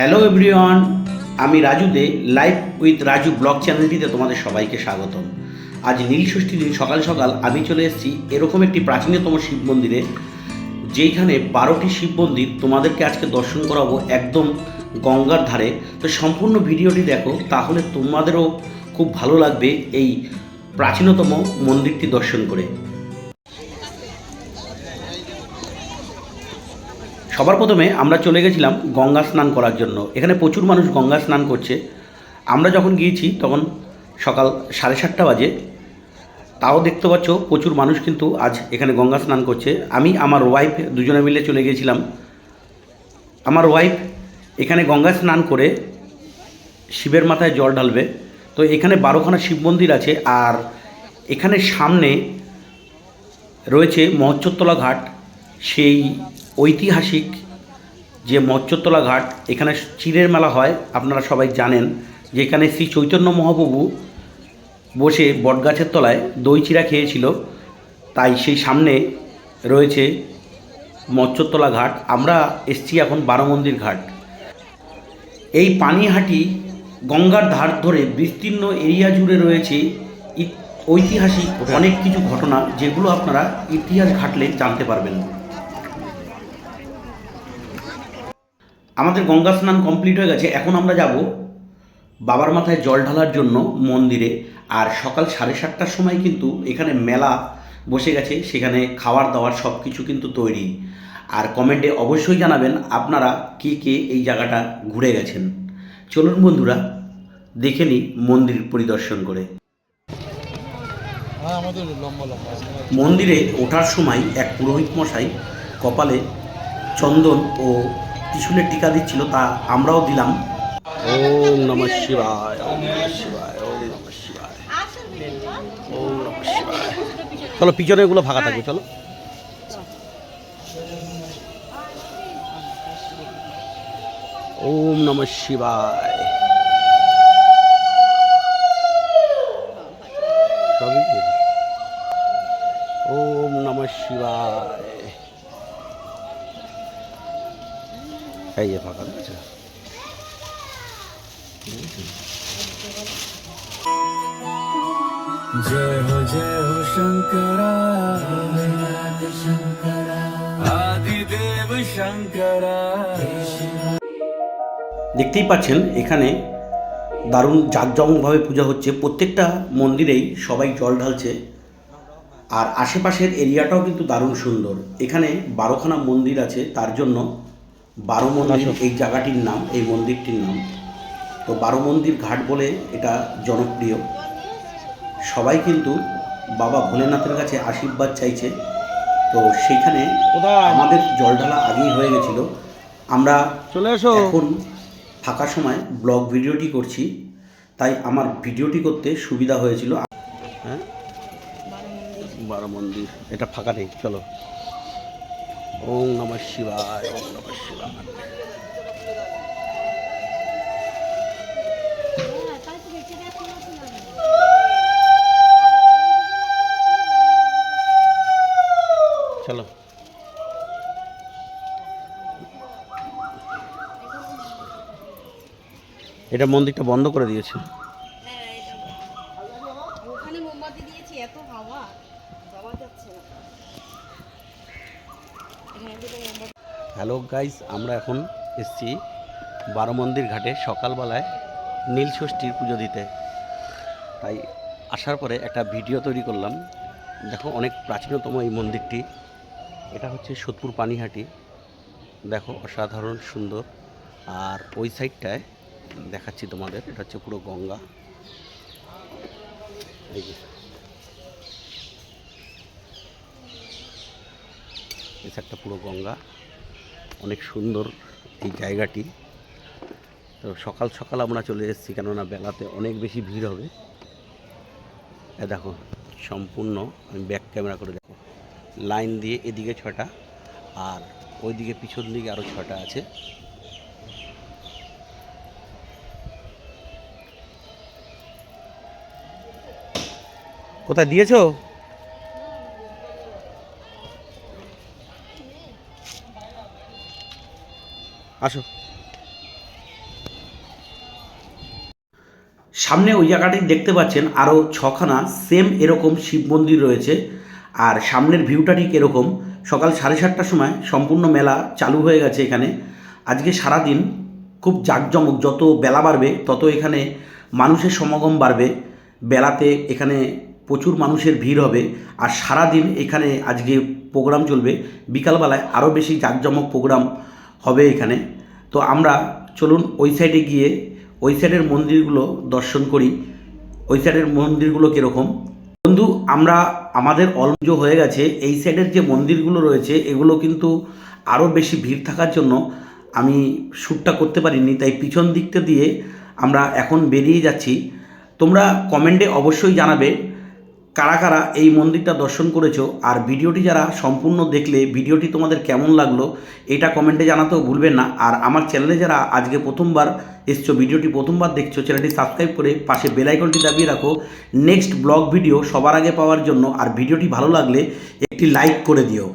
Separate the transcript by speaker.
Speaker 1: Hello everyone আমি Raju De live with Raju vlog চ্যানেলটিতে তোমাদের সবাইকে স্বাগতম। আজ নীল ষষ্ঠী দিন সকাল সকাল আমি চলে এসেছি এরকম একটি প্রাচীনতম শিব মন্দিরে, যেইখানে বারোটি শিব মন্দির তোমাদেরকে আজকে দর্শন করাবো একদম গঙ্গার ধারে। তো সম্পূর্ণ ভিডিওটি দেখো, তাহলে তোমাদেরও খুব ভালো লাগবে এই প্রাচীনতম মন্দিরটি দর্শন করে। সবার প্রথমে আমরা চলে গেছিলাম গঙ্গা স্নান করার জন্য। এখানে প্রচুর মানুষ গঙ্গা স্নান করছে। আমরা যখন গিয়েছি তখন সকাল সাড়ে সাতটা বাজে। তাও দেখতে পাচ্ছ প্রচুর মানুষ কিন্তু আজ এখানে গঙ্গা স্নান করছে। আমি, আমার ওয়াইফ দুজনে মিলে চলে গিয়েছিলাম। আমার ওয়াইফ এখানে গঙ্গা স্নান করে শিবের মাথায় জল ঢালবে। তো এখানে বারোখানা শিব মন্দির আছে আর এখানে সামনে রয়েছে মহচ্চরতলা ঘাট। সেই ঐতিহাসিক যে মহচ্চরতলা ঘাট, এখানে চিরের মেলা হয়, আপনারা সবাই জানেন যেখানে শ্রী চৈতন্য মহাপ্রভু বসে বটগাছের তলায় দই চিরা খেয়েছিল। তাই সেই সামনে রয়েছে মচ্চরতলা ঘাট। আমরা এসছি এখন বারো মন্দির ঘাট। এই পানিহাটি গঙ্গার ধার ধরে বিস্তীর্ণ এরিয়া জুড়ে রয়েছে ঐতিহাসিক অনেক কিছু ঘটনা, যেগুলো আপনারা ইতিহাস ঘাটলে জানতে পারবেন। আমাদের গঙ্গা স্নান কমপ্লিট হয়ে গেছে। এখন আমরা যাব বাবার মাথায় জল ঢালার জন্য মন্দিরে। আর সকাল সাড়ে সাতটার সময় কিন্তু এখানে মেলা বসে গেছে। সেখানে খাবার দাওয়ার সব কিছু কিন্তু তৈরি। আর কমেন্টে অবশ্যই জানাবেন আপনারা কে কে এই জায়গাটা ঘুরে গেছেন। চলুন বন্ধুরা দেখে নিই মন্দির পরিদর্শন করে।
Speaker 2: হ্যাঁ।
Speaker 1: মন্দিরে ওঠার সময় এক পুরোহিত মশাই কপালে চন্দন ও ত্রিশূলের টিকা দিচ্ছিল, তা আমরাও দিলাম। ওম নম শিবায়, ওম ওম চলো পিছনে এগুলো ফাঁকা থাকবে, চলো। ওম নম শিবায়। ওম নম শিবায়। এই যে ফাঁকা রয়েছে
Speaker 3: जय हो जय हो शंकरा शंकरा आदिदेव शंकरा
Speaker 1: দেখতেই পাচ্ছেন এখানে দারুণ জাঁকজমকভাবে পূজা হচ্ছে প্রত্যেকটা মন্দিরেই সবাই জল ঢালছে আর আশেপাশের এরিয়াটাও কিন্তু দারুণ সুন্দর এখানে বারোখানা মন্দির আছে তার জন্য বারো মন্দির এই জায়গাটির নাম এই মন্দিরটির নাম। তো বারো মন্দির ঘাট বলে এটা জনপ্রিয়। সবাই কিন্তু বাবা ভোলেনাথের কাছে আশীর্বাদ চাইছে। তো সেইখানে আমাদের জল ঢালা আগেই হয়ে গেছিল। আমরা
Speaker 2: চলে এসো।
Speaker 1: এখন ফাঁকা সময় ব্লগ ভিডিওটি করছি। তাই আমার ভিডিওটি করতে সুবিধা হয়েছিল। হ্যাঁ? বারো মন্দির। এটা ফাঁকা নেই চলো। ওম নম শিবায় ওম নম শিবায়। চলো। এটা মন্দিরটা বন্ধ করে দিয়েছে।
Speaker 4: হ্যাঁ, ওখানে মোমবাতি দিয়েছি এত হাওয়া যাওয়া যাচ্ছে না।
Speaker 1: হ্যালো গাইস, আমরা এখন এসছি বারো মন্দির ঘাটে সকালবেলায় নীল ষষ্ঠীর পুজো দিতে। তাই আসার পরে একটা ভিডিও তৈরি করলাম। দেখো, অনেক প্রাচীনতম এই মন্দিরটি। এটা হচ্ছে সোদপুর পানিহাটি। দেখো, অসাধারণ, সুন্দর। আর ওই সাইডটায় দেখাচ্ছি তোমাদের, এটা হচ্ছে পুরো গঙ্গা। এই সাইডটা পুরো গঙ্গা। অনেক সুন্দর এই জায়গাটি। তো সকাল সকাল আমরা চলে এসেছি, কেননা বেলাতে অনেক বেশি ভিড় হবে। এ দেখো, সম্পূর্ণ, আমি ব্যাক ক্যামেরা করে দেখো। লাইন দিয়ে এদিকে ছটা, আর ওইদিকে পিছন দিকে আরও ছটা আছে। কোথায় দিয়েছ? আসো। সামনে ওই জায়গাটি দেখতে পাচ্ছেন আরও ছখানা সেম এরকম শিব মন্দির রয়েছে। আর সামনের ভিউটা ঠিক এরকম। সকাল সাড়ে সাতটার সময় সম্পূর্ণ মেলা চালু হয়ে গেছে এখানে। আজকে সারাদিন খুব জাঁকজমক, যত বেলা বাড়বে, তত এখানে মানুষের সমাগম বাড়বে। বেলাতে এখানে প্রচুর মানুষের ভিড় হবে। আর সারাদিন এখানে আজকে প্রোগ্রাম চলবে। বিকালবেলায় আরও বেশি জাঁকজমক প্রোগ্রাম হবে এখানে। তো আমরা চলুন ওই সাইডে গিয়ে ওই সাইডের মন্দিরগুলো দর্শন করি। ওই সাইডের মন্দিরগুলো কীরকম? বন্ধু, আমরা আমাদের অলমজো হয়ে গেছে। এই সাইডের যে মন্দিরগুলো রয়েছে, এগুলো কিন্তু আরও বেশি ভিড় থাকার জন্য আমি শ্যুটটা করতে পারিনি। তাই পিছন দিকটা দিয়ে আমরা এখন বেরিয়ে যাচ্ছি। তোমরা কমেন্টে অবশ্যই জানাবে কারা কারা এই মন্দিরটা দর্শন করেছ আর ভিডিওটি যারা সম্পূর্ণ দেখলে ভিডিওটি তোমাদের কেমন লাগল এটা কমেন্টে জানাতেও ভুলবেন না। আর আমার চ্যানেলে যারা আজকে প্রথমবার এসছো, ভিডিওটি প্রথমবার দেখছ, চ্যানেলটি সাবস্ক্রাইব করে পাশে বেলাইকনটি দাবিয়ে রাখো। নেক্সট ব্লগ ভিডিও সবার আগে পাওয়ার জন্য আর ভিডিওটি ভালো লাগলে একটি লাইক করে দিও।